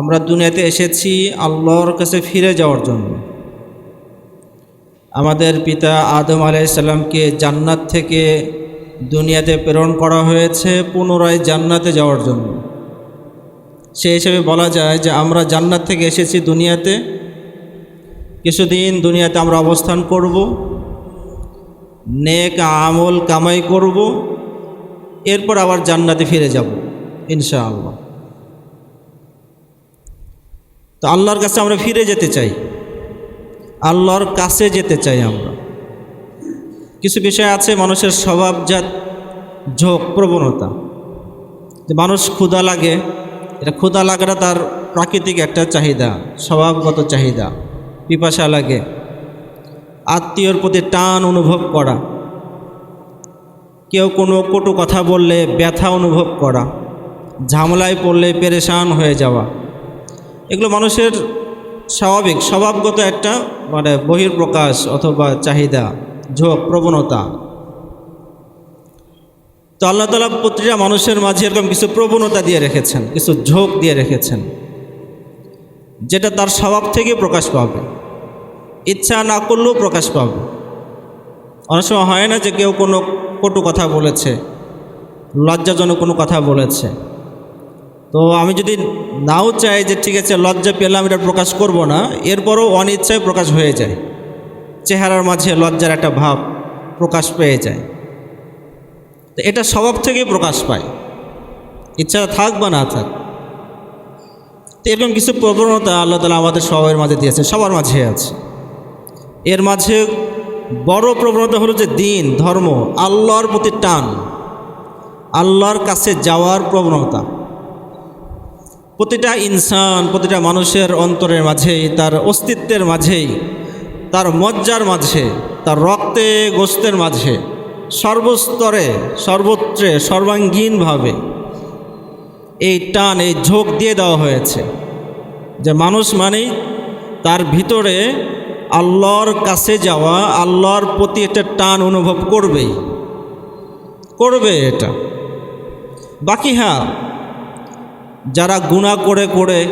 আমরা দুনিয়াতে এসেছি আল্লাহর কাছে ফিরে যাওয়ার জন্য। আমাদের পিতা আদম আলাইসাল্লামকে জান্নাত থেকে দুনিয়াতে প্রেরণ করা হয়েছে পুনরায় জান্নাতে যাওয়ার জন্য। সেই হিসেবে বলা যায় যে আমরা জান্নাত থেকে এসেছি দুনিয়াতে। কিছুদিন দুনিয়াতে আমরা অবস্থান করব, নেক আমল কামাই করব, এরপর আবার জান্নাতে ফিরে যাব, ইনশাআল্লাহ। তো আল্লাহর কাছে আমরা ফিরে যেতে চাই। আল্লাহর কাছে যেতে চাই আমরা। কিছু বিষয় আছে মানুষের স্বভাবজাত ঝোঁক, প্রবণতা। যে মানুষ ক্ষুধা লাগে, এটা ক্ষুধা লাগাটা তার প্রাকৃতিক একটা চাহিদা, স্বভাবগত চাহিদা, পিপাসা লাগে, আত্মীয়র প্রতি টান অনুভব করা, কেউ কোনো কটু কথা বললে ব্যথা অনুভব করা, ঝামেলায় পড়লে পেরেশান হয়ে যাওয়া এগুলো মানুষের স্বাভাবিক, স্বভাবগত একটা মানে বহির্প্রকাশ অথবা চাহিদা, ঝোঁক, প্রবণতা। তো আল্লাহ তালা প্রতিটা মানুষের মাঝে এরকম কিছু প্রবণতা দিয়ে রেখেছেন, কিছু ঝোঁক দিয়ে রেখেছেন, যেটা তার স্বভাব থেকে প্রকাশ পাবে। ইচ্ছা না করলেও প্রকাশ পাবে। অনেক সময় হয় না যে কেউ কোনো কটু কথা বলেছে, লজ্জাজনক কোনো কথা বলেছে। তো আমি যদি নাও চাই যে ঠিক আছে, লজ্জা পেলাম, এটা প্রকাশ করব না, এরপরও অনিচ্ছায় প্রকাশ হয়ে যায়। চেহারার মাঝে লজ্জার একটা ভাব প্রকাশ পেয়ে যায়। তো এটা স্বভাব থেকেই প্রকাশ পায়। ইচ্ছা থাক বা না থাক। তো এরকম কিছু প্রবণতা আল্লাহ তালা আমাদের সবার মাঝে দিয়েছে, সবার মাঝে আছে। এর মাঝে বড় প্রবণতা হলো যে দিন, ধর্ম, আল্লাহর প্রতি টান, আল্লাহর কাছে যাওয়ার প্রবণতা। প্রতিটা ইনসান, প্রতিটা মানুষের অন্তরের মাঝেই তার অস্তিত্বের মাঝেই তার মজ্জার মাঝে, তার রক্তে গোস্তের মাঝে, সর্বস্তরে, সর্বত্রে, সর্বাঙ্গীনভাবে এই টান, এই ঝোঁক দিয়ে দেওয়া হয়েছে। যে মানুষ মানেই তার ভিতরে আল্লাহর কাছে যাওয়া, আল্লাহর প্রতি একটা টান অনুভব করবেই, করবে এটা। বাকি হ্যাঁ যারা গুণা করে করে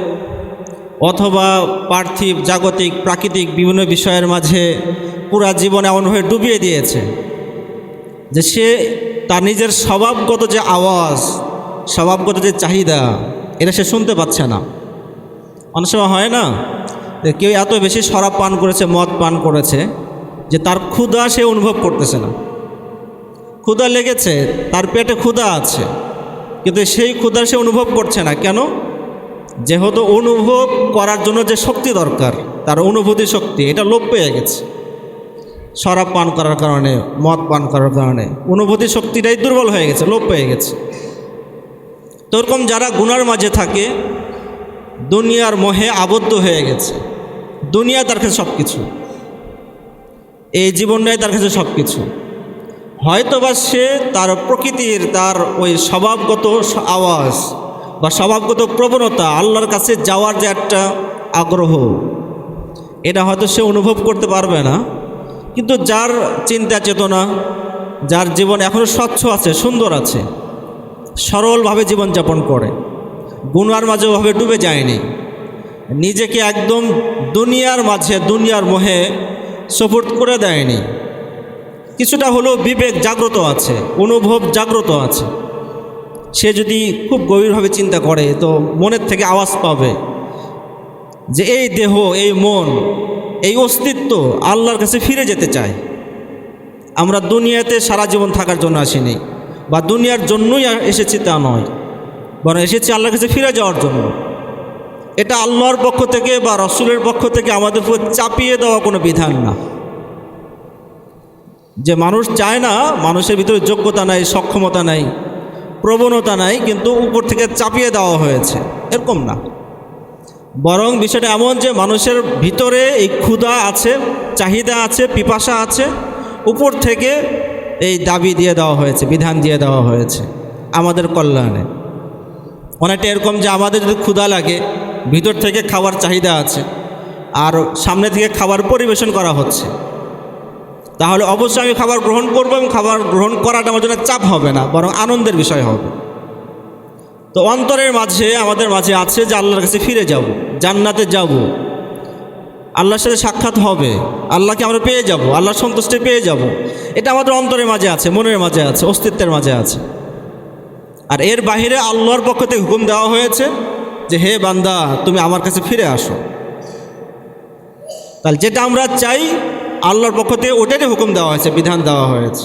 অথবা পার্থিব, জাগতিক, প্রাকৃতিক বিভিন্ন বিষয়ের মাঝে পুরা জীবন এমনভাবে ডুবিয়ে দিয়েছে যে সে তার নিজের স্বভাবগত যে আওয়াজ, স্বভাবগত যে চাহিদা, এটা সে শুনতে পাচ্ছে না। অনেক সময় হয় না কেউ এত বেশি শরাব পান করেছে, মদ পান করেছে, যে তার ক্ষুধা সে অনুভব করতেছে না। ক্ষুধা লেগেছে, তার পেটে ক্ষুধা আছে। কিন্তু সেই ক্ষুধা সে অনুভব করছে না। কেন? যেহেতু অনুভব করার জন্য যে শক্তি দরকার, তার অনুভূতি শক্তি, এটা লোপ পেয়ে গেছে। শরাব পান করার কারণে, মদ পান করার কারণে অনুভূতি শক্তিটাই দুর্বল হয়ে গেছে, লোপ পেয়ে গেছে। তো যারা গুনার মাঝে থাকে, দুনিয়ার মোহে আবদ্ধ হয়ে গেছে। দুনিয়া তার কাছে সব কিছু এই জীবনটাই তার কাছে সব কিছু হয়তোবা সে তার প্রকৃতির তার ওই স্বভাবগত আওয়াজ বা স্বভাবগত প্রবণতা আল্লাহর কাছে যাওয়ার যে একটা আগ্রহ, এটা হয়তো সে অনুভব করতে পারবে না। কিন্তু যার চিন্তা চেতনা, যার জীবন এখনও স্বচ্ছ আছে, সুন্দর আছে, সরলভাবে জীবনযাপন করে, গুনার মাঝে ওভাবে ডুবে যায়নি, নিজেকে একদম দুনিয়ার মাঝে, দুনিয়ার মোহে সপোর্ট করে দেয়নি কিছুটা হলেও বিবেক জাগ্রত আছে, অনুভব জাগ্রত আছে। সে যদি খুব গভীরভাবে চিন্তা করে, তো মনের থেকে আওয়াজ পাবে যে এই দেহ, এই মন, এই অস্তিত্ব আল্লাহর কাছে ফিরে যেতে চায়। আমরা দুনিয়াতে সারা জীবন থাকার জন্য আসিনি বা দুনিয়ার জন্যই এসেছি তা নয়, বরং এসেছি আল্লাহর কাছে ফিরে যাওয়ার জন্য। এটা আল্লাহর পক্ষ থেকে বা রসুলের পক্ষ থেকে আমাদের উপর চাপিয়ে দেওয়া কোনো বিধান না। যে মানুষ চায় না, মানুষের ভিতরে যোগ্যতা নাই, সক্ষমতা নাই, প্রবণতা নাই, কিন্তু উপর থেকে চাপিয়ে দেওয়া হয়েছে। এরকম না। বরং বিষয়টা এমন যে মানুষের ভিতরে এই ক্ষুধা আছে, চাহিদা আছে, পিপাসা আছে, উপর থেকে এই দাবি দিয়ে দেওয়া হয়েছে, বিধান দিয়ে দেওয়া হয়েছে আমাদের কল্যাণে। অনেকটা এরকম যে আমাদের যদি ক্ষুধা লাগে, ভিতর থেকে খাবার চাহিদা আছে, আর সামনে থেকে খাবার পরিবেশন করা হচ্ছে তাহলে অবশ্যই আমি খাবার গ্রহণ করব এবং খাবার গ্রহণ করাটা আমার জন্য চাপ হবে না, বরং আনন্দের বিষয় হবে। তো অন্তরের মাঝে, আমাদের মাঝে আছে যে আল্লাহর কাছে ফিরে যাব, জান্নাতে যাব। আল্লাহর সাথে সাক্ষাৎ হবে, আল্লাহকে আমরা পেয়ে যাব, আল্লাহর সন্তুষ্টি পেয়ে যাব। এটা আমাদের অন্তরের মাঝে আছে, মনের মাঝে আছে, অস্তিত্বের মাঝে আছে। আর এর বাহিরে আল্লাহর পক্ষ থেকে হুকুম দেওয়া হয়েছে যে, হে বান্দা, তুমি আমার কাছে ফিরে আসো। তাহলে যেটা আমরা চাই আল্লাহর পক্ষ থেকে ওটারই হুকুম দেওয়া হয়েছে, বিধান দেওয়া হয়েছে।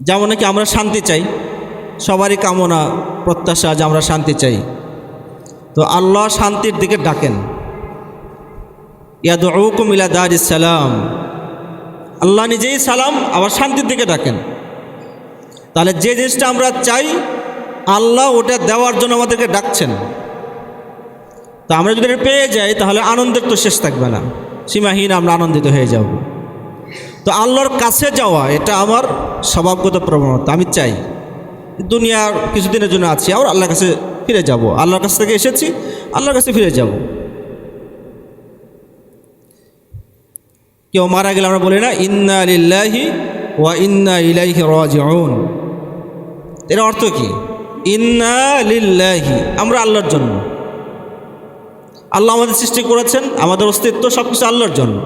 যেমন নাকি আমরা শান্তি চাই, সবারই কামনা, প্রত্যাশা যে আমরা শান্তি চাই। তো আল্লাহ শান্তির দিকে ডাকেন। ইয়াদুকুম ইলা দারিস সালাম। আল্লাহ নিজেই সালাম, আবার শান্তির দিকে ডাকেন। তাহলে যে জিনিসটা আমরা চাই, আল্লাহ ওটা দেওয়ার জন্য আমাদেরকে ডাকছেন। তো আমরা যদি পেয়ে যাই, তাহলে আনন্দের তো শেষ থাকবে না। সীমাহীন আমরা আনন্দিত হয়ে যাব। তো আল্লাহর কাছে যাওয়া, এটা আমার স্বভাবগত প্রবণতা। আমি চাই, দুনিয়ার কিছুদিনের জন্য আছি, আবার আল্লাহর কাছে ফিরে যাব। আল্লাহর কাছ থেকে এসেছি, আল্লাহর কাছে ফিরে যাব। কেউ মারা গেলে আমরা বলি না, ইন্না লিল্লাহি ওয়া ইন্না ইলাইহি রাজিউন। এর অর্থ কি? ইন্না লিল্লাহি। আমরা আল্লাহর জন্য। আল্লাহ আমাদের সৃষ্টি করেছেন, আমাদের অস্তিত্ব সব কিছু আল্লাহর জন্য।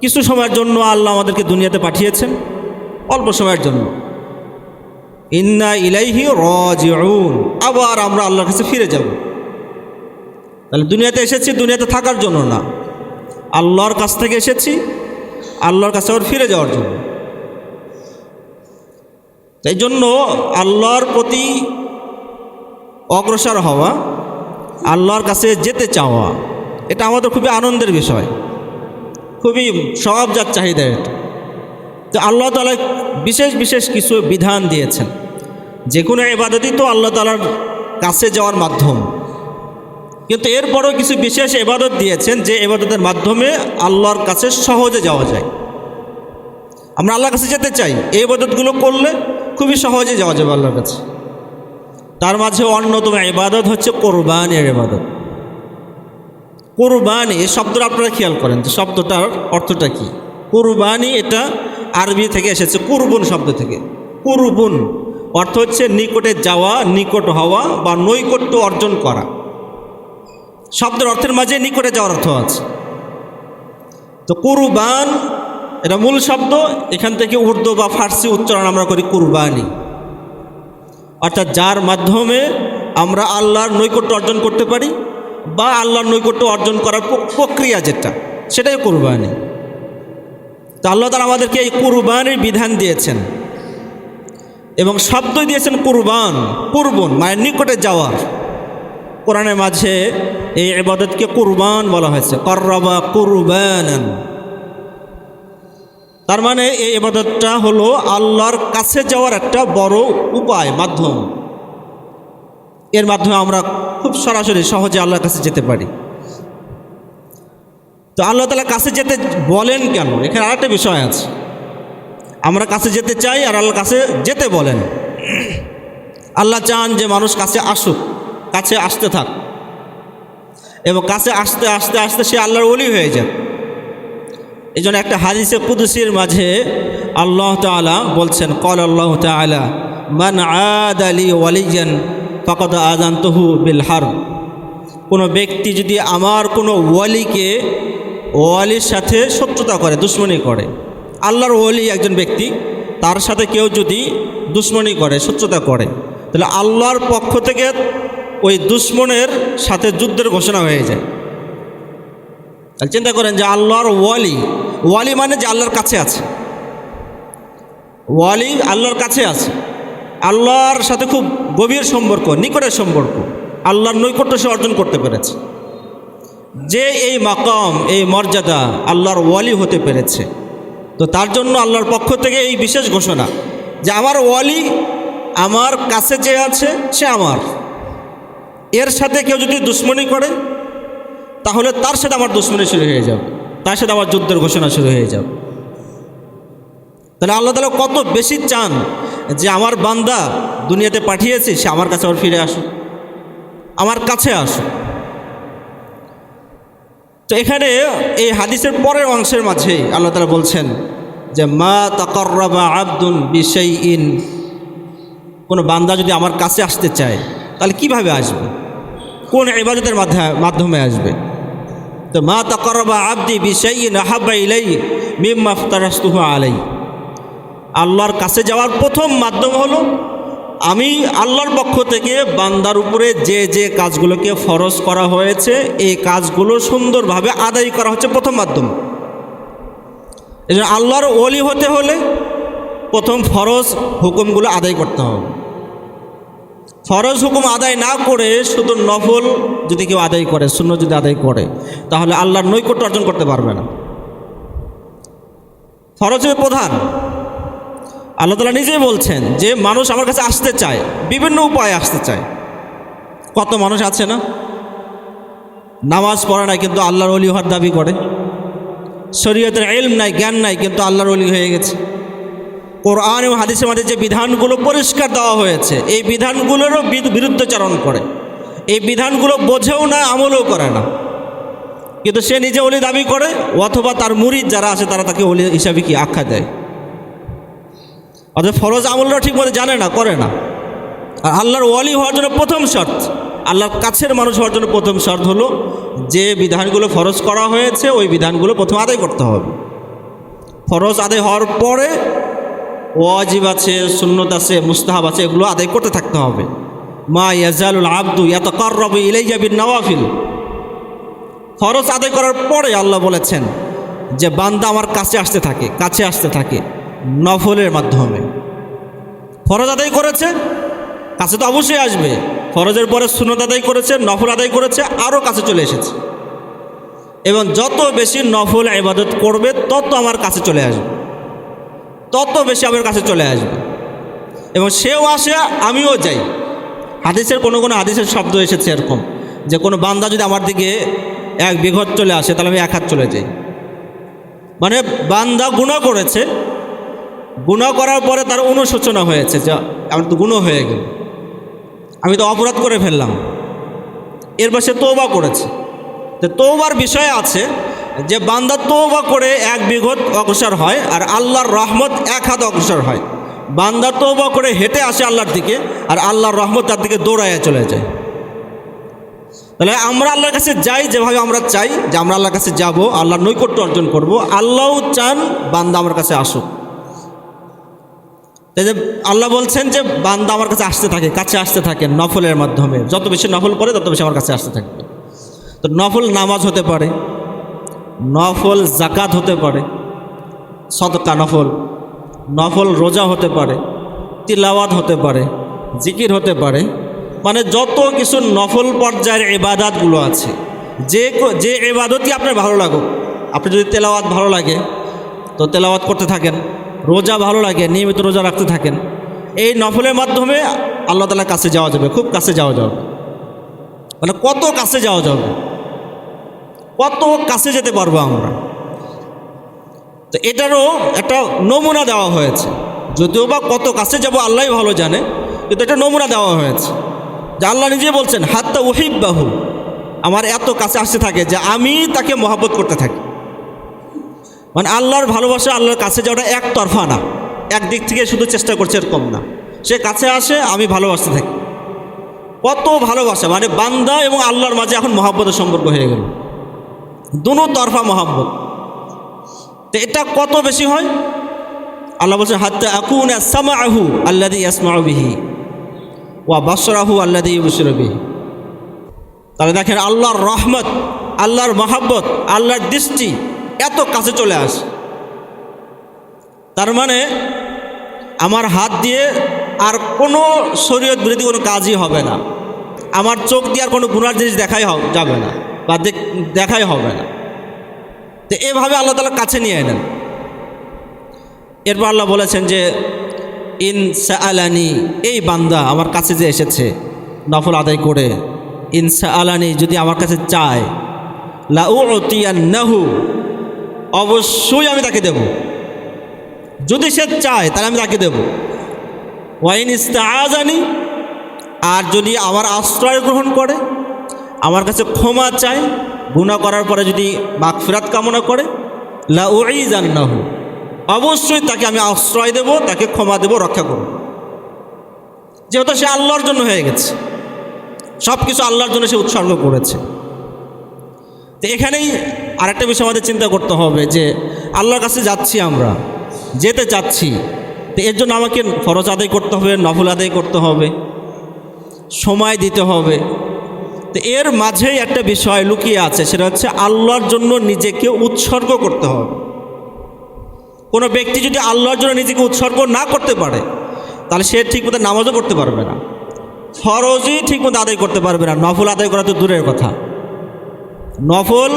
কিছু সময়ের জন্য আল্লাহ আমাদেরকে দুনিয়াতে পাঠিয়েছেন, অল্প সময়ের জন্য। ইন্না ইলাইহি রাজিউন। আবার আমরা আল্লাহর কাছে ফিরে যাব। তাহলে দুনিয়াতে এসেছি, দুনিয়াতে থাকার জন্য না। আল্লাহর কাছ থেকে এসেছি, আল্লাহর কাছে আবার ফিরে যাওয়ার জন্য। তাই জন্য আল্লাহর প্রতি অগ্রসর হওয়া আল্লাহর কাছে যেতে চাওয়া, এটা আমাদের খুবই আনন্দের বিষয়। খুবই স্বভাবজাত চাহিদা এটা। তো আল্লাহ তালা বিশেষ বিশেষ কিছু বিধান দিয়েছেন। যে কোনো এবাদতই তো আল্লাহ তালার কাছে যাওয়ার মাধ্যম। কিন্তু এরপরও কিছু বিশেষ এবাদত দিয়েছেন যে এবাদতের মাধ্যমে আল্লাহর কাছে সহজে যাওয়া যায়। আমরা আল্লাহর কাছে যেতে চাই, এই এবাদতগুলো করলে খুবই সহজে যাওয়া যাবে আল্লাহর কাছে। তার মাঝে অন্যতম ইবাদত হচ্ছে কোরবানির ইবাদত। কোরবানি, এই শব্দটা আপনারা খেয়াল করেন যে শব্দটার অর্থটা কি? কোরবানি এটা আরবি থেকে এসেছে, কুরবুন শব্দ থেকে। কুরবুন অর্থ হচ্ছে নিকটে যাওয়া, নিকট হওয়া বা নৈকট্য অর্জন করা। শব্দের অর্থের মাঝে নিকটে যাওয়ার অর্থ আছে। তো কুরবান, এটা মূল শব্দ, এখান থেকে উর্দু বা ফার্সি উচ্চারণ আমরা করি কুরবানি। অর্থাৎ যার মাধ্যমে আমরা আল্লাহর নৈকট্য অর্জন করতে পারি বা আল্লাহর নৈকট্য অর্জন করার প্রক্রিয়া যেটা, সেটাই কুরবানি। তো আল্লাহ তালা আমাদেরকে এই কুরবানির বিধান দিয়েছেন এবং শব্দ দিয়েছেন কুরবান, কুরবন মায়ের নিকটে যাওয়ার। কোরআনের মাঝে এই এবাদতকে কুরবান বলা হয়েছে। করবা কুরবানান। তার মানে এই ইবাদতটা হলো আল্লাহর কাছে যাওয়ার একটা বড় উপায়, মাধ্যম। এর মাধ্যমে আমরা খুব সরাসরি সহজে আল্লাহর কাছে যেতে পারি। তো আল্লাহ তালা কাছে যেতে বলেন কেন? এখানে আরেকটা বিষয় আছে। আমরা কাছে যেতে চাই আর আল্লাহর কাছে যেতে বলেন। আল্লাহ চান যে মানুষ কাছে আসুক, কাছে আসতে থাক। এবং কাছে আসতে আসতে আসতে সে আল্লাহর ওলি হয়ে যাক। এই জন্য একটা হাদিসে কুদুসির মাঝে আল্লাহ তালা বলছেন, কল আল্লাহ তালা মান আদ আলী ওয়ালিজান আদান তহু বিল হার। কোনো ব্যক্তি যদি আমার কোনো ওয়ালিকে ওয়ালির সাথে শত্রুতা করে, দুশ্মনী করে, আল্লাহর ওয়ালি একজন ব্যক্তি, তার সাথে কেউ যদি দুশ্মনী করে, শত্রুতা করে, তাহলে আল্লাহর পক্ষ থেকে ওই দুশ্মনের সাথে যুদ্ধের ঘোষণা হয়ে যায়। চিন্তা করেন যে আল্লাহর ওয়ালি ওয়ালি মানে যে আল্লাহর কাছে আছে। ওয়ালি আল্লাহর কাছে আছে। আল্লাহর সাথে খুব গভীর সম্পর্ক, নিকটের সম্পর্ক। আল্লাহর নৈকট্য সে অর্জন করতে পেরেছে। যে এই মাকাম, এই মর্যাদা আল্লাহর ওয়ালি হতে পেরেছে। তো তার জন্য আল্লাহর পক্ষ থেকে এই বিশেষ ঘোষণা যে আমার ওয়ালি আমার কাছে যে আছে, সে আমার। এর সাথে কেউ যদি দুশ্মনী করে, তাহলে তার সাথে আমার দুশ্মনী শুরু হয়ে যাবে। তার সাথে আমার যুদ্ধের ঘোষণা শুরু হয়ে যাবে। তাহলে আল্লাহ তালা কত বেশি চান যে আমার বান্দা দুনিয়াতে পাঠিয়েছে, সে আমার কাছে আবার ফিরে আসুক, আমার কাছে আসুক। তো এখানে এই হাদিসের পরের অংশের মাঝে আল্লাহ তালা বলছেন যে, মা তাকর্রাবা আব্দুন বিশাই ইন কোনো বান্দা যদি আমার কাছে আসতে চায়, তাহলে কীভাবে আসবে? কোন ইবাদতের মাধ্যমে আসবে? তো মা তকরবা আব্দি বিশাইন আহাব্বা ইলাই মিম্মা ফতারাস্তুহু আলাই আল্লাহর কাছে যাওয়ার প্রথম মাধ্যম হলো, আমি আল্লাহর পক্ষ থেকে বান্দার উপরে যে যে কাজগুলোকে ফরজ করা হয়েছে, এই কাজগুলো সুন্দরভাবে আদায় করা হচ্ছে প্রথম মাধ্যম। এই আল্লাহর ওলি হতে হলে প্রথম ফরজ হুকুমগুলো আদায় করতে হবে। ফরজ হুকুম আদায় না করে শুধু নফল যদি কেউ আদায় করে শূন্য যদি আদায় করে, তাহলে আল্লাহর নৈকট্য অর্জন করতে পারবে না। ফরজের প্রধান। আল্লাহ তালা নিজেই বলছেন যে মানুষ আমার কাছে আসতে চায়, বিভিন্ন উপায়ে আসতে চায়। কত মানুষ আছে না? নামাজ পড়ে না কিন্তু আল্লাহর অলি হওয়ার দাবি করে। শরীয়তের এলম নাই, জ্ঞান নাই কিন্তু আল্লাহর অলি হয়ে গেছে। কোরআন এবং হাদিসের মধ্যে যে বিধানগুলো পরিষ্কার দেওয়া হয়েছে, এই বিধানগুলোরও বিরু- বিরুদ্ধচারণ করে। এই বিধানগুলো বোঝেও না, আমলও করে না। কিন্তু সে নিজে অলি দাবি করে, অথবা তার মুরিদ যারা আছে, তারা তাকে অলি হিসাবে কি আখ্যা দেয়? অর্থাৎ ফরজ আমলটা ঠিক মতো জানে না, করে না। আর আল্লাহর ওয়ালি হওয়ার জন্য প্রথম শর্ত, আল্লাহর কাছের মানুষ হওয়ার জন্য প্রথম শর্ত হলো, যে বিধানগুলো ফরজ করা হয়েছে, ওই বিধানগুলো প্রথম আদায় করতে হবে। ফরজ আদায় হওয়ার পরে ওয়াজিব আছে, সুন্নত আছে, মুস্তাহাব আছে, এগুলো আদায় করতে থাকতে হবে। মা ইয়াজালুল আব্দু এত কর্রব ইলাই যাবির নওয়াফিল। ফরজ আদায় করার পরে আল্লাহ বলেছেন যে, বান্দা আমার কাছে আসতে থাকে, কাছে আসতে থাকে নফলের মাধ্যমে। ফরজ আদায় করেছে, কাছে তো অবশ্যই আসবে। ফরজের পরে সুনত আদায় করেছে, নফল আদায় করেছে, আরও কাছে চলে এসেছে। এবং যত বেশি নফল ইবাদত করবে, তত আমার কাছে চলে আসবে। তত বেশি আমার কাছে চলে আসবে। এবং সেও আসে, আমিও যাই। হাদিসের কোনো কোনো হাদিসের শব্দ এসেছে এরকম, যে কোনো বান্দা যদি আমার দিকে এক বিঘত চলে আসে, তাহলে আমি এক হাত চলে যাই। মানে বান্দা গুণা করেছে, গুণা করার পরে তার অনুশোচনা হয়েছে, যে আমার তো গুণ হয়ে গেল। আমি তো অপরাধ করে ফেললাম। এরপর সে তৌবা করেছে। তো তৌবার বিষয় আছে যে বান্দা তৌবা করে এক বিঘত অগ্রসর হয় আর আল্লাহর রহমত এক হাত অগ্রসর হয়। বান্দা তৌবা করে হেঁটে আসে আল্লাহর দিকে আর আল্লাহর রহমত তার দিকে দৌড়াইয়া চলে যায়। তাহলে আমরা আল্লাহর কাছে যাই যেভাবে আমরা চাই, যে আমরা আল্লাহর কাছে যাব, আল্লাহর নৈকট্য অর্জন করব, আল্লাহও চান বান্দা আমার কাছে আসুক। তাই যে আল্লাহ বলছেন যে বান্দা আমার কাছে আসতে থাকে, কাছে আসতে থাকে নফলের মাধ্যমে। যত বেশি নফল করে তত বেশি আমার কাছে আসতে থাকবে তো নফল নামাজ হতে পারে নফল জাকাত হতে পারে, সদকা নফল নফল রোজা হতে পারে, তিলাওয়াত হতে পারে, জিকির হতে পারে মানে যত কিছু নফল পর্যায়ের এবাদাতগুলো আছে, যে যে এবাদতই আপনার ভালো লাগুক, আপনি যদি তেলাওয়াত ভালো লাগে, তো তেলাওয়াত করতে থাকেন, রোজা ভালো লাগে, নিয়মিত রোজা রাখতে থাকেন, এই নফলের মাধ্যমে আল্লাহ তালার কাছে যাওয়া যাবে, খুব কাছে যাওয়া যাবে। মানে কত কাছে যাওয়া যাবে? কত কাছে যেতে পারব আমরা? তো এটারও একটা নমুনা দেওয়া হয়েছে। যদিও বা কত কাছে যাব আল্লাহ ভালো জানে, কিন্তু একটা নমুনা দেওয়া হয়েছে। যে আল্লাহ নিজে বলছেন, হাত্তা ওহিব বাহু আমার এত কাছে আসতে থাকে যে আমি তাকে মহাব্বত করতে থাকি। মানে আল্লাহর ভালোবাসা, আল্লাহর কাছে যাওয়াটা একতরফা না। একদিক থেকে শুধু চেষ্টা করছে এরকম না। সে কাছে আসে, আমি ভালোবাসতে থাকি। কত ভালোবাসা। মানে বান্দা এবং আল্লাহর মাঝে এখন মহাব্বতের সম্পর্ক হয়ে গেল। দুনো তরফা মহাব্বত। তো এটা কত বেশি হয়? আল্লাহ বলছেন, হাত্তা আকুন সামাহু আল্লাদি ইয়াসমাউবিহি ওয়া বাসরাহু আল্লাদি ইউবসিরবিহি তাহলে দেখেন, আল্লাহর রহমত, আল্লাহর মহাব্বত, আল্লাহর দৃষ্টি এত কাছে চলে আসে। তার মানে আমার হাত দিয়ে আর কোনো শরীয়ত বিরোধী কোনো কাজই হবে না। আমার চোখ দিয়ে আর কোনো গুণার জিনিস দেখাই যাবে না। বা দেখ- দেখাই হবে না। তো এভাবে আল্লাহ তালা কাছে নিয়ে এলেন। এরপর আল্লাহ বলেছেন যে, ইন আলানি এই বান্দা আমার কাছে যে এসেছে, নফল আদায় করে, ইন আলানি যদি আমার কাছে চায় লাউ অবশ্যই আমি তাকে দেব। যদি সে চায়, তাহলে আমি তাকে দেব। ওয়াইন ইস্তাআজানি আর যদি আমার আশ্রয় গ্রহণ করে আমার কাছে ক্ষমা চায় গুণা করার পরে যদি বাক মাগফিরাত কামনা করে, লা ওই জান্নাহু অবশ্যই তাকে আমি আশ্রয় দেব, তাকে ক্ষমা দেব, রক্ষা করব। যেহেতু সে আল্লাহর জন্য হয়ে গেছে সব কিছু আল্লাহর জন্য সে উৎসর্গ করেছে। তো এখানেই আরেকটা বিষয় আমাদের চিন্তা করতে হবে যে, আল্লাহর কাছে যাচ্ছি আমরা, যেতে চাচ্ছি, তো এর জন্য আমাকে ফরজ আদায় করতে হবে, নফল আদায় করতে হবে, সময় দিতে হবে। তো এর মাঝেই একটা বিষয় লুকিয়ে আছে, সেটা হচ্ছে আল্লাহর জন্য নিজেকে উৎসর্গ করতে হবে। কোনো ব্যক্তি যদি আল্লাহর জন্য নিজেকে উৎসর্গ না করতে পারে, তাহলে সে ঠিকমতো নামাজও করতে পারবে না। ফরজই ঠিকমতো আদায় করতে পারবে না। নফল আদায় করা তো দূরের কথা। নফল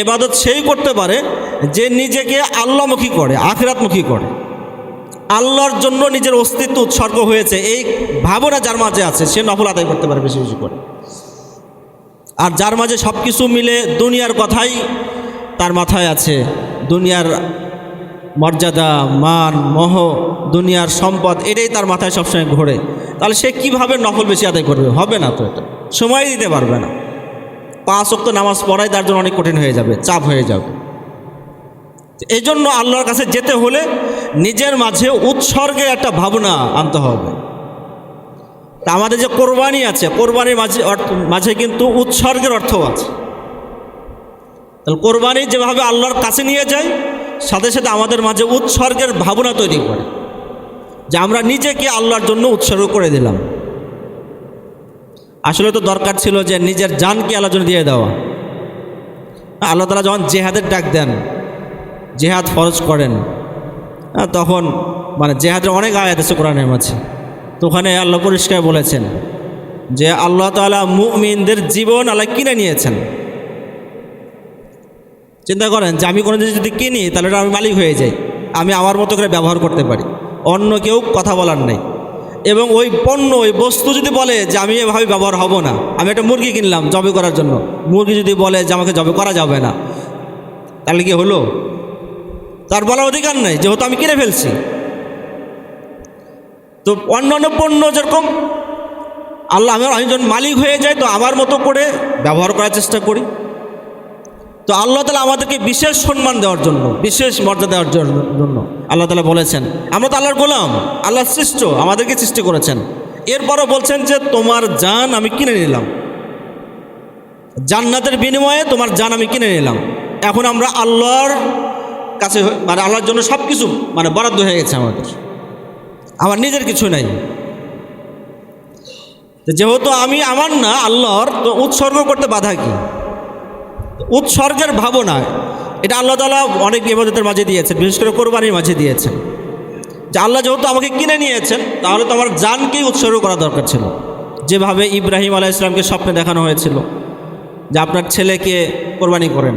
এবাদত সেই করতে পারে যে নিজেকে আল্লাহমুখী করে, আখিরাতমুখী করে। আল্লাহর জন্য নিজের অস্তিত্ব উৎসর্গ হয়েছে, এই ভাবনা যার মাঝে আছে, সে নফল আদায় করতে পারে বেশি বেশি করে। আর যার মাঝে সব কিছু মিলে দুনিয়ার কথাই তার মাথায় আছে। দুনিয়ার মর্যাদা, মান, মহ, দুনিয়ার সম্পদ এটাই তার মাথায় সবসময় ঘোরে। তাহলে সে কীভাবে নকল বেশি আদায় করবে? হবে না তো এটা। সময় দিতে পারবে না। পাঁচ অক্ত নামাজ পড়াই তার জন্য অনেক কঠিন হয়ে যাবে, চাপ হয়ে যাবে। এই জন্য আল্লাহর কাছে যেতে হলে নিজের মাঝে উৎসর্গের একটা ভাবনা আনতে হবে। তা আমাদের যে কোরবানি আছে, কোরবানির মাঝে মাঝে কিন্তু উৎসর্গের অর্থ আছে। তাহলে কোরবানি যেভাবে আল্লাহর কাছে নিয়ে যায়, সাথে সাথে আমাদের মাঝে উৎসর্গের ভাবনা তৈরি করে, যে আমরা নিজেকে আল্লাহর জন্য উৎসর্গ করে দিলাম। আসলে তো দরকার ছিল যে নিজের জানকে আল্লাহর জন্য দিয়ে দেওয়া। আল্লাহ তালা যখন জেহাদের ডাক দেন, জেহাদ ফরজ করেন তখন মানে জেহাদের অনেক আয়াত আছে কোরআনের মাঝে। তো ওখানে আল্লাহ পরিষ্কার বলেছেন যে আল্লাহ তালা মুমিনদের জীবন আল্লাহ কিনে নিয়েছেন। চিন্তা করেন যে আমি কোনো জিনিস যদি কিনি, তাহলে আমি মালিক হয়ে যাই। আমি আমার মতো করে ব্যবহার করতে পারি। অন্য কেউ কথা বলার নেই। এবং ওই পণ্য, ওই বস্তু যদি বলে যে আমি এভাবে ব্যবহার হব না, আমি একটা মুরগি কিনলাম জবে করার জন্য। মুরগি যদি বলে যে আমাকে জবে করা যাবে না, তাহলে কি হলো? তার বলার অধিকার নেই, যেহেতু আমি কিনে ফেলছি। তো অন্যান্য পণ্য যেরকম, আল্লাহ আমার, আমি যখন মালিক হয়ে যায় তো আমার মতো করে ব্যবহার করার চেষ্টা করি। তো আল্লাহ তালা আমাদেরকে বিশেষ সম্মান দেওয়ার জন্য, বিশেষ মর্যাদা দেওয়ার জন্য আল্লাহ তালা বলেছেন, আমরা তো আল্লাহর গোলাম, আল্লাহ সৃষ্ট, আমাদেরকে সৃষ্টি করেছেন। এরপরও বলছেন যে, তোমার জান আমি কিনে নিলাম। জান্নাতের বিনিময়ে তোমার জান আমি কিনে নিলাম। এখন আমরা আল্লাহর কাছে মানে আল্লাহর জন্য সব কিছু মানে বরাদ্দ হয়ে গেছে আমাদের। আমার নিজের কিছু নাই। যেহেতু আমি আমার না, আল্লাহর, তো উৎসর্গ করতে বাধা কি? উৎসর্গের ভাবনা, এটা আল্লাহ তালা অনেক ইবাদতের মাঝে দিয়েছেন, বিশেষ করে কোরবানির মাঝে দিয়েছেন। যে আল্লাহ যেহেতু আমাকে কিনে নিয়েছেন, তাহলে তো আমার জানকেই উৎসর্গ করা দরকার ছিল। যেভাবে ইব্রাহিম আলাহ ইসলামকে স্বপ্নে দেখানো হয়েছিল, যে আপনার ছেলেকে কোরবানি করেন।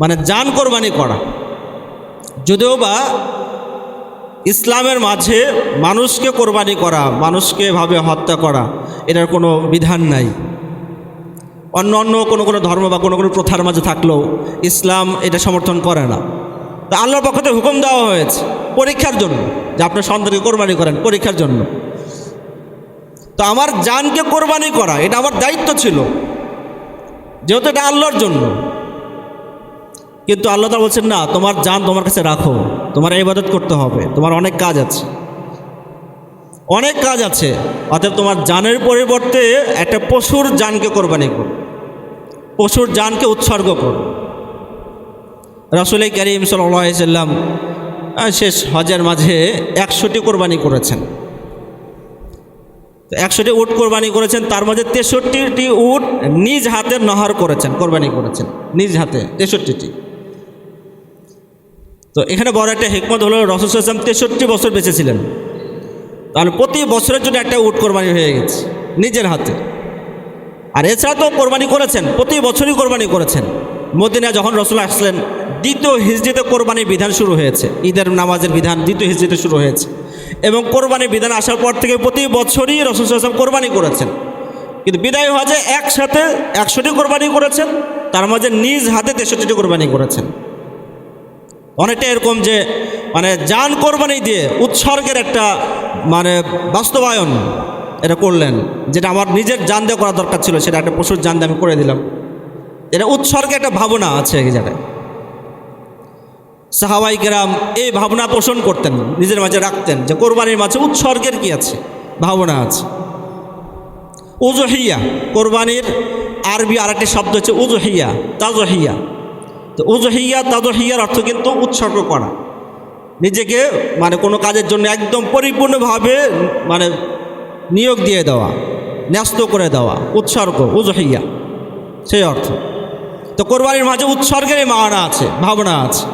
মানে জান কোরবানি করা। যদিও বা ইসলামের মাঝে মানুষকে কোরবানি করা, মানুষকে এভাবে হত্যা করা, এটার কোনো বিধান নাই। অন্য অন্য কোনো কোনো ধর্ম বা কোনো কোনো প্রথার মাঝে থাকলেও ইসলাম এটা সমর্থন করে না। তা আল্লাহর পক্ষ থেকে হুকুম দেওয়া হয়েছে পরীক্ষার জন্য, যে আপনার সন্তানকে কোরবানি করেন পরীক্ষার জন্য। তো আমার জানকে কোরবানি করা, এটা আমার দায়িত্ব ছিল। যেহেতু এটা আল্লাহর জন্য কিন্তু আল্লাহ তালা বলছেন, না, তোমার যান তোমার কাছে রাখো। তোমার ইবাদত করতে হবে। তোমার অনেক কাজ আছে। অনেক কাজ আছে। অতএব তোমার জানের পরিবর্তে একটা পশুর জানকে কোরবানি করো। পশুর জানকে উৎসর্গ করো। রসুল করিম সাল্লাম শেষ হজের মাঝে একশোটি কোরবানি করেছেন। একশোটি উট কোরবানি করেছেন, তার মাঝে তেষট্টিটি উট নিজ হাতে নহার করেছেন, কোরবানি করেছেন। নিজ হাতে তেষট্টিটি। তো এখানে বড় একটা হেকমত হলো রসুল আসলাম তেষট্টি বছর বেঁচেছিলেন। তাহলে প্রতি বছরের জন্য একটা উট কোরবানি হয়ে গেছে নিজের হাতে। আর এছাড়া তো কোরবানি করেছেন, প্রতি বছরই কোরবানি করেছেন। মদিনা যখন রসুল আসলেন, দ্বিতীয় হিজড়িতে কোরবানির বিধান শুরু হয়েছে। ঈদের নামাজের বিধান দ্বিতীয় হিজড়িতে শুরু হয়েছে। এবং কোরবানির বিধান আসার পর থেকে প্রতি বছরই রসুল আসলাম কোরবানি করেছেন। কিন্তু বিদায় হজে একসাথে একশোটি কোরবানি করেছেন, তার মাঝে নিজ হাতে তেষট্টিটি কোরবানি করেছেন। অনেকটা এরকম যে মানে যান কোরবানি দিয়ে উৎসর্গের একটা মানে বাস্তবায়ন এটা করলেন, যেটা আমার নিজের জান দিয়ে করা দরকার ছিল, সেটা একটা পশুর জান দিয়ে আমি করে দিলাম। এটা উৎসর্গে একটা ভাবনা আছে এই জায়গায়। সাহাবাই কেরাম এই ভাবনা পোষণ করতেন, নিজের মাঝে রাখতেন যে কোরবানির মাঝে উৎসর্গের কি আছে, ভাবনা আছে। উজহিয়া কোরবানির আরবি আরেকটি শব্দ হচ্ছে উজহিয়া তাজহিয়া তো উজহিয়া তাজহিয়ার অর্থ কিন্তু উৎসর্গ করা। নিজেকে মানে কোনো কাজের জন্য একদম পরিপূর্ণভাবে মানে নিয়োগ দিয়ে দেওয়া, ন্যস্ত করে দেওয়া, উৎসর্গ উজহিয়া সেই অর্থ। তো কোরবানির মাঝে উৎসর্গের মানা আছে, ভাবনা আছে।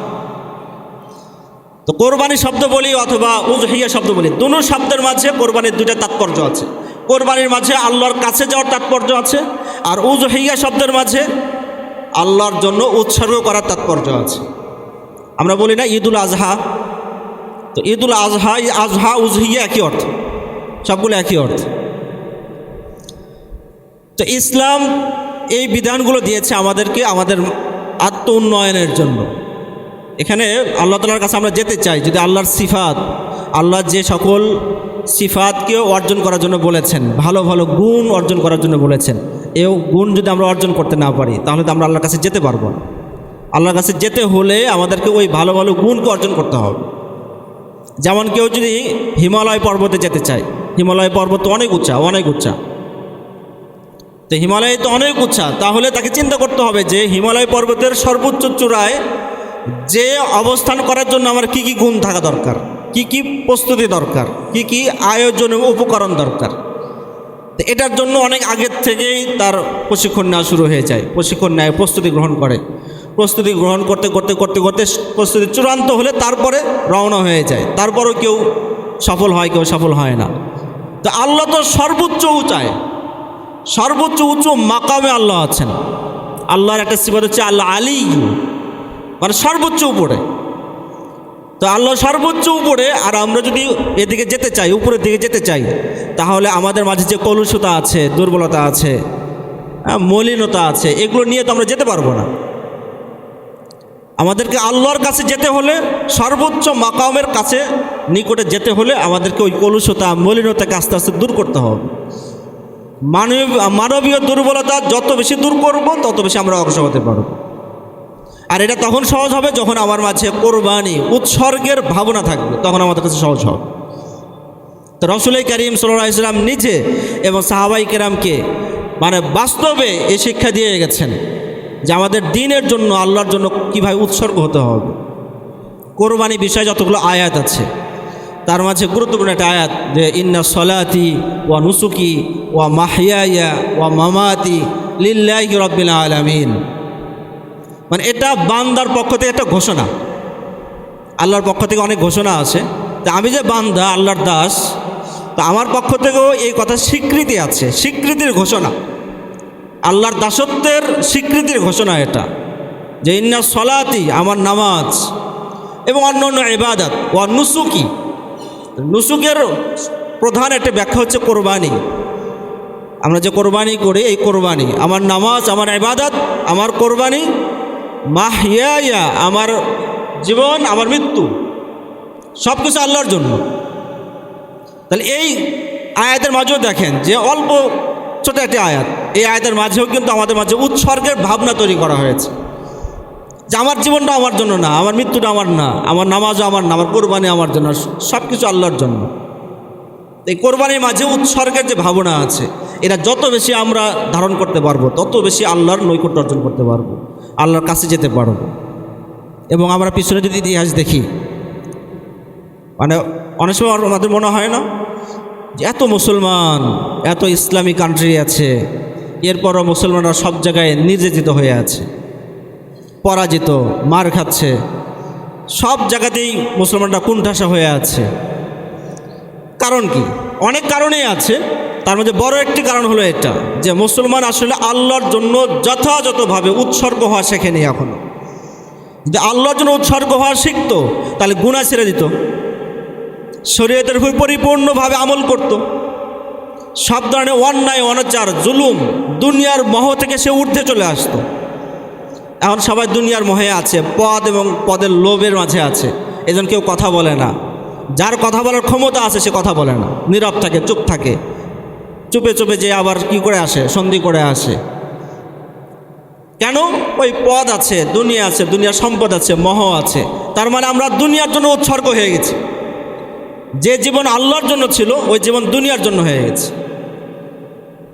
তো কোরবানি শব্দ বলি অথবা উজহিয়া শব্দ বলি, দুনো শব্দের মাঝে কোরবানির দুটা তাৎপর্য আছে। কোরবানির মাঝে আল্লাহর কাছে যাওয়ার তাৎপর্য আছে, আর উজহিয়া শব্দের মাঝে আল্লাহর জন্য উৎসর্গ করার তাৎপর্য আছে। আমরা বলি না ঈদুল আজহা। তো ঈদুল আজহা আজহা উজহিয়া একই অর্থ। সবগুলো একই অর্থ। তো ইসলাম এই বিধানগুলো দিয়েছে আমাদেরকে আমাদের আত্ম উন্নয়নের জন্য। এখানে আল্লাহ তালার কাছে আমরা যেতে চাই, যদি আল্লাহর সিফাত আল্লাহ যে সকল সিফাতকেও অর্জন করার জন্য বলেছেন, ভালো ভালো গুণ অর্জন করার জন্য বলেছেন। এও গুণ যদি আমরা অর্জন করতে না পারি, তাহলে তো আমরা আল্লাহর কাছে যেতে পারব না। আল্লাহর কাছে যেতে হলে আমাদেরকে ওই ভালো ভালো গুণকে অর্জন করতে হবে। যেমন কেউ যদি হিমালয় পর্বতে যেতে চায়, হিমালয় পর্বত অনেক উচ্চা অনেক উচ্চা তো হিমালয় তো অনেক উচ্চা তাহলে তাকে চিন্তা করতে হবে যে হিমালয় পর্বতের সর্বোচ্চ চূড়ায় যে অবস্থান করার জন্য আমার কি কি গুণ থাকা দরকার। কি কি প্রস্তুতি দরকার? কি কি আয়োজন এবং উপকরণ দরকার? তো এটার জন্য অনেক আগের থেকেই তার প্রশিক্ষণ নেওয়া শুরু হয়ে যায়। প্রশিক্ষণ নেয়, প্রস্তুতি গ্রহণ করে। প্রস্তুতি গ্রহণ করতে করতে করতে করতে প্রস্তুতি চূড়ান্ত হলে তারপরে রওনা হয়ে যায়। তারপরও কেউ সফল হয়, কেউ সফল হয় না। তো আল্লাহ তো সর্বোচ্চ উঁচায়। সর্বোচ্চ উঁচু মাকামে আল্লাহ আছেন। আল্লাহর একটা সিফাত হচ্ছে আল্লাহ আলী মানে সর্বোচ্চ উপরে। তো আল্লাহ সর্বোচ্চ উপরে আর আমরা যদি এদিকে যেতে চাই উপরের দিকে যেতে চাই তাহলে আমাদের মাঝে যে কলুষতা আছে দুর্বলতা আছে হ্যাঁ, মলিনতা আছে এগুলো নিয়ে তো আমরা যেতে পারব না। আমাদেরকে আল্লাহর কাছে যেতে হলে সর্বোচ্চ মাকামের কাছে নিকটে যেতে হলে আমাদেরকে ওই কলুষতা মলিনতাকে আস্তে আস্তে দূর করতে হবে। মানব মানবীয় দুর্বলতা যত বেশি দূর করব তত বেশি আমরা অগ্রসর হতে পারব। আর এটা তখন সহজ হবে যখন আমার মাঝে কোরবানি উৎসর্গের ভাবনা থাকবে, তখন আমাদের কাছে সহজ হবে। তো রসুল করিম সাল্লাহ ইসলাম নিজে এবং সাহাবাই কেরামকে মানে বাস্তবে এই শিক্ষা দিয়ে গেছেন যে আমাদের দিনের জন্য, আল্লাহর জন্য কীভাবে উৎসর্গ হতে হবে। কোরবানি বিষয়ে যতগুলো আয়াত আছে, তার মাঝে গুরুত্বপূর্ণ একটা আয়াত যে, ইন্না সলাতি ওয়া নুসুকি ওয়া মাহিয়া ওয়া মামাতি লিল্লাহি রব্বিল আলামিন। মানে এটা বান্দার পক্ষ থেকে একটা ঘোষণা। আল্লাহর পক্ষ থেকে অনেক ঘোষণা আছে। তা আমি যে বান্দা, আল্লাহর দাস, তো আমার পক্ষ থেকেও এই কথা স্বীকৃতি আছে। স্বীকৃতির ঘোষণা। আল্লাহর দাসত্বের স্বীকৃতির ঘোষণা এটা। যে ইন্না সলাতি, আমার নামাজ এবং অন্য অন্য এবাদাত ও নুসুকি। নুসুকের প্রধান একটা ব্যাখ্যা হচ্ছে কোরবানি। আমরা যে কোরবানি করি, এই কোরবানি। আমার নামাজ, আমার এবাদত আমার কোরবানি মাহিয়া আমার জীবন, আমার মৃত্যু সব কিছু আল্লাহর জন্য। তাহলে এই আয়াতের মাঝেও দেখেন যে অল্প ছোট একটি আয়াত। এই আয়াতের মাঝেও কিন্তু আমাদের মাঝে উৎসর্গের ভাবনা তৈরি করা হয়েছে। যে আমার জীবনটা আমার জন্য না, আমার মৃত্যুটা আমার না, আমার নামাজও আমার না, আমার কোরবানি আমার জন্য সব কিছু আল্লাহর জন্য। এই কোরবানির মাঝে উৎসর্গের যে ভাবনা আছে, এটা যত বেশি আমরা ধারণ করতে পারব, তত বেশি আল্লাহর নৈকট্য অর্জন করতে পারব, আল্লাহর কাছে যেতে পারব। এবং আমরা পিছনে যদি ইতিহাস দেখি মানে অনেক সময় আমাদের মনে হয় না যে এত মুসলমান, এত ইসলামী কান্ট্রি আছে, এরপরও মুসলমানরা সব জায়গায় নির্যাতিত হয়ে আছে, পরাজিত, মার খাচ্ছে, সব জায়গাতেই মুসলমানরা কুণ্ঠাসা হয়ে আছে। কারণ কি? অনেক কারণেই আছে। তার মধ্যে বড় একটি কারণ হলো এটা, যে মুসলমান আসলে আল্লাহর জন্য যথাযথভাবে উৎসর্গ হওয়া শেখেনি এখনও। যদি আল্লাহর জন্য উৎসর্গ হওয়া শিখতো, তাহলে গুণা ছেড়ে দিত। শরীয়তের পরিপূর্ণভাবে আমল করত। সব ধরনের অন্যায়, অনাচার, জুলুম দুনিয়ার মহ থেকে সে ঊর্ধ্বে চলে আসতো। এখন সবাই দুনিয়ার মহে আছে, পদ এবং পদের লোভের মাঝে আছে। এজন কেউ কথা বলে না। যার কথা বলার ক্ষমতা আছে, সে কথা বলে না। নীরব থাকে, চুপ থাকে। চুপে চুপে যে আবার কি করে আসে, সন্ধি করে আসে। কেন? ওই পদ আছে, দুনিয়া আছে, দুনিয়ার সম্পদ আছে, মহ আছে। তার মানে আমরা দুনিয়ার জন্য উৎসর্গ হয়ে গেছি। যে জীবন আল্লাহর জন্য ছিল, ওই জীবন দুনিয়ার জন্য হয়ে গেছে।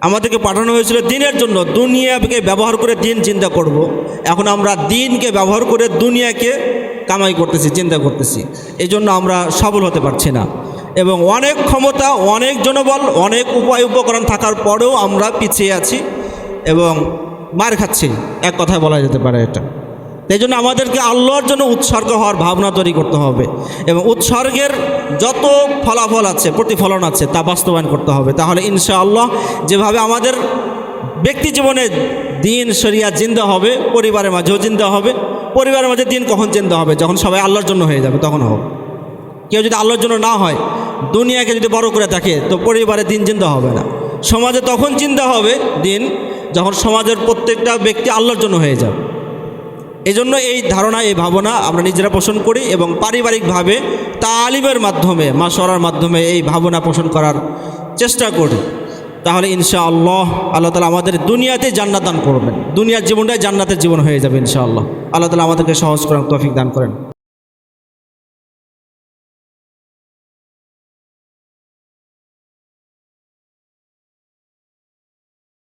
আমাদেরকে পাঠানো হয়েছিল দিনের জন্য। দুনিয়াকে ব্যবহার করে দিন চিন্তা করব। এখন আমরা দিনকে ব্যবহার করে দুনিয়াকে কামাই করতেছি, চিন্তা করতেছি। এই জন্য আমরা সফল হতে পারছি না। এবং অনেক ক্ষমতা, অনেক জনবল, অনেক উপায় উপকরণ থাকার পরেও আমরা পিছিয়ে আছি এবং মার খাচ্ছি। এক কথায় বলা যেতে পারে এটা। এই জন্য আমাদেরকে আল্লাহর জন্য উৎসর্গ হওয়ার ভাবনা তৈরি করতে হবে। এবং উৎসর্গের যত ফলাফল আছে, প্রতিফলন আছে, তা বাস্তবায়ন করতে হবে। তাহলে ইনশাআল্লাহ যেভাবে আমাদের ব্যক্তি জীবনে দিন, শরিয়া জিন্দা হবে, পরিবারের মাঝেও জিন্দা হবে, পরিবারের মাঝে দিন কখন চিন্তা হবে? যখন সবাই আল্লাহর জন্য হয়ে যাবে, তখন হবে। কেউ যদি আল্লাহর জন্য না হয়, দুনিয়াকে যদি বড় করে থাকে তো পরিবারে দিন চিন্তা হবে না। সমাজে তখন চিন্তা হবে দিন, যখন সমাজের প্রত্যেকটা ব্যক্তি আল্লাহর জন্য হয়ে যাবে। এই জন্য এই ধারণা, এই ভাবনা আমরা নিজেরা পোষণ করি এবং পারিবারিকভাবে তালিমের মাধ্যমে মাসরার মাধ্যমে এই ভাবনা পোষণ করার চেষ্টা করি। তাহলে ইনশা আল্লাহ আল্লাহ তালা আমাদের দুনিয়াতে জান্নাত দান করবেন। দুনিয়ার জীবনটাই জান্নাতের জীবন হয়ে যাবে ইনশাআল্লাহ। আল্লাহ তালা আমাদেরকে সহজ করেন তৌফিক দান করেন।